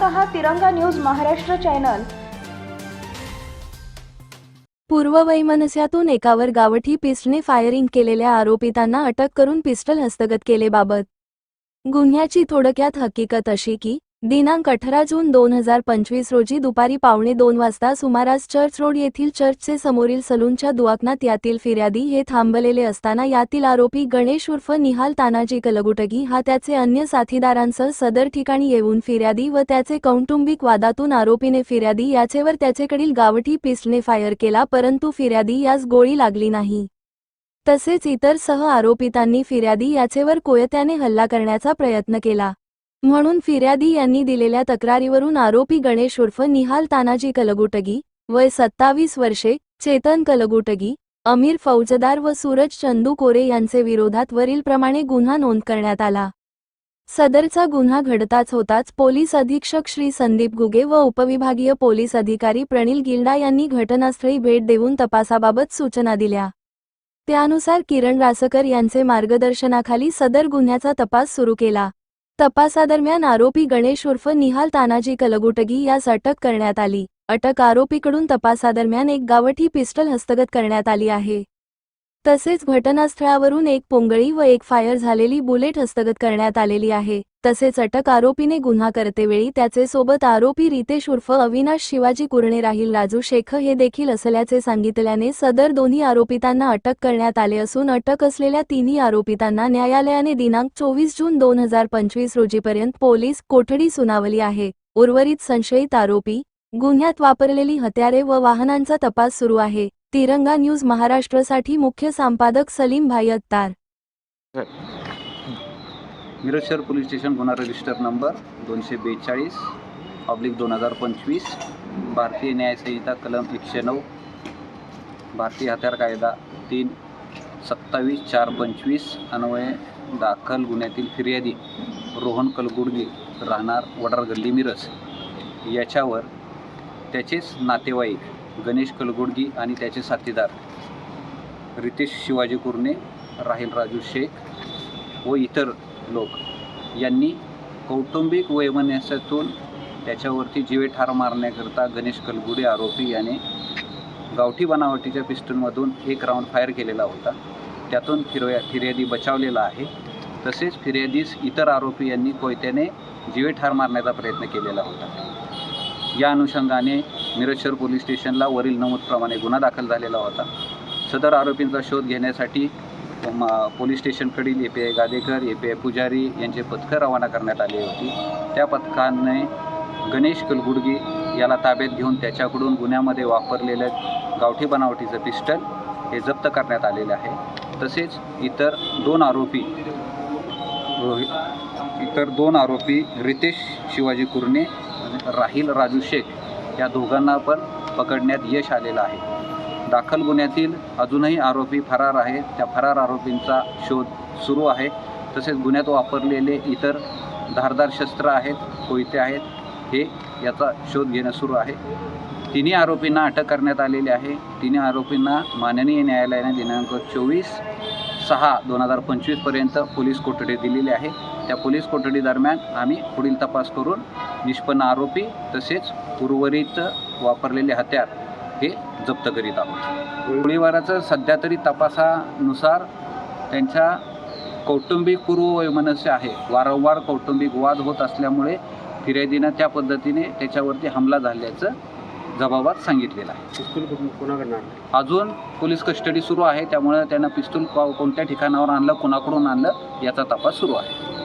पाहत आहात तिरंगा न्यूज महाराष्ट्र चॅनल. पूर्ववैमनस्यातून एकावर गावठी पिस्टने फायरिंग केलेल्या आरोपितांना अटक करून पिस्टल हस्तगत केलेबाबत गुन्ह्याची थोडक्यात हकीकत अशी की दिनांक अठरा जून दोन हजार पंचवीस रोजी दुपारी पावणे दोन वाजता सुमारास चर्च रोड येथील चर्चचे समोरील सलूनच्या दुवाकनात यातील फिर्यादी हे थांबलेले असताना यातील आरोपी गणेश उर्फ निहाल तानाजी कलगुटगी हा त्याचे अन्य साथीदारांसह सदर ठिकाणी येऊन फिर्यादी व त्याचे कौटुंबिक वादातून आरोपीने फिर्यादी याचेवर त्याचेकडील गावठी पिस्टने फायर केला परंतु फिर्यादी यास गोळी लागली नाही. तसेच इतर सह आरोपितांनी फिर्यादी याचेवर कोयत्याने हल्ला करण्याचा प्रयत्न केला. म्हणून फिर्यादी यांनी दिलेल्या तक्रारीवरून आरोपी गणेश उर्फ निहाल तानाजी कलगुटगी वय सत्तावीस वर्षे चेतन कलगुटगी अमीर फौजदार व सूरज चंदू कोरे यांचे विरोधात वरीलप्रमाणे गुन्हा नोंद करण्यात आला. सदरचा गुन्हा घडताच होताच पोलीस अधीक्षक श्री संदीप गुगे व उपविभागीय पोलीस अधिकारी प्रणिल गिल्डा यांनी घटनास्थळी भेट देऊन तपासाबाबत सूचना दिल्या. त्यानुसार किरण रासकर यांचे मार्गदर्शनाखाली सदर गुन्ह्याचा तपास सुरू केला. तपासादरम्यान आरोपी गणेश उर्फ निहाल तानाजी कलगुटगी यास अटक करण्यात आली. अटक आरोपीकडून तपासादरम्यान एक गावठी पिस्टल हस्तगत करण्यात आली आहे. तसेच घटनास्थळावरून एक पोंगळी व एक फायर झालेली बुलेट हस्तगत करण्यात आलेली आहे. तसेच अटक आरोपीने गुन्हा करतेवेळी त्याचे सोबत आरोपी रितेश उर्फ अविनाश शिवाजी कुरणे राहील राजू शेख हे देखील असल्याचे सांगितल्याने सदर दोन्ही आरोपितांना अटक करण्यात आले असून अटक असलेल्या तिन्ही आरोपितांना न्यायालयाने दिनांक चोवीस जून दोन हजार पंचवीस रोजीपर्यंत पोलीस कोठडी सुनावली आहे. उर्वरित संशयित आरोपी गुन्ह्यात वापरलेली हत्यारे व वाहनांचा तपास सुरू आहे. तिरंगा न्यूज महाराष्ट्रसाठी मुख्य संपादक सलीम भाई अत्तार. मिरज शहर पोलीस स्टेशन गुन्हा रजिस्टर नंबर दोनशे बेचाळीस ऑब्लिक दोन हजार पंचवीस भारतीय न्यायसंहिता कलम एकशे नऊ भारतीय हत्यार कायदा तीन सत्तावीस चार पंचवीस अन्वये दाखल गुन्ह्यातील फिर्यादी रोहन कलगुडगे राहणार वडार गल्ली मिरज. याच्यावर त्याचेच नातेवाईक गणेश कलगुडगी आणि त्याचे साथीदार रितेश शिवाजी कुर्णे राहिल राजू शेख व इतर लोक यांनी कौटुंबिक वैमनस्यातून त्याच्यावरती जीवे ठार मारण्याकरता गणेश कलगुडे आरोपी याने गावठी बनावटीच्या पिस्टलमधून एक राऊंड फायर केलेला होता. त्यातून फिर्या फिर्यादी बचावलेला आहे. तसेच फिर्यादीस इतर आरोपी यांनी कोयत्याने जीवे ठार मारण्याचा प्रयत्न केलेला होता. या अनुषंगाने मिरजशहर पोलीस स्टेशनला वरील नमूदप्रमाणे गुन्हा दाखल झालेला होता. सदर आरोपींचा शोध घेण्यासाठी म- police स्टेशनकडील A P I Gadekar A P I Pujari यांचे पथकं रवाना करण्यात आली होती. त्या पथकाने गणेश कलगुडगी याला ताब्यात घेऊन त्याच्याकडून गुन्ह्यामध्ये वापरलेलं गावठी बनावटीचं पिस्टल हे जप्त करण्यात आलेले आहे. तसेच इतर दोन आरोपी रोहित इतर दोन आरोपी रितेश शिवाजी कुर्णे राहील राहिल राजू शेख या दोघांना पण पकडण्यात यश आलेलं आहे. दाखल गुन्ह्यातील अजूनही आरोपी फरार आहेत त्या फरार आरोपींचा शोध सुरू आहे. तसेच गुन्ह्यात वापरलेले इतर धारदार शस्त्र आहेत कोयते आहेत हे याचा शोध घेणं सुरू आहे. तिन्ही आरोपींना अटक करण्यात आलेली आहे. तिन्ही आरोपींना माननीय न्यायालयाने दिनांक चोवीस सहा दोन हजार पंचवीसपर्यंत पोलीस कोठडी दिलेली आहे. त्या पोलीस कोठडी दरम्यान आम्ही पुढील तपास करून निष्पन्न आरोपी तसेच उर्वरित वापरलेले हत्यार हे जप्त करीत आहोत. गोळीबाराचं सध्या तरी तपासानुसार त्यांच्या कौटुंबिक पूर्ववैमनस्य आहे. वारंवार कौटुंबिक वाद होत असल्यामुळे फिर्यादीनं त्या पद्धतीने त्याच्यावरती हमला झाल्याचं जबाबात सांगितलेलं आहे. पिस्तूल कुठून कोणाकडनं आणलं? अजून पोलीस कस्टडी सुरू आहे त्यामुळे त्यानं पिस्तूल को- कोणत्या ठिकाणावर आणलं कोणाकडून आणलं याचा तपास सुरू आहे.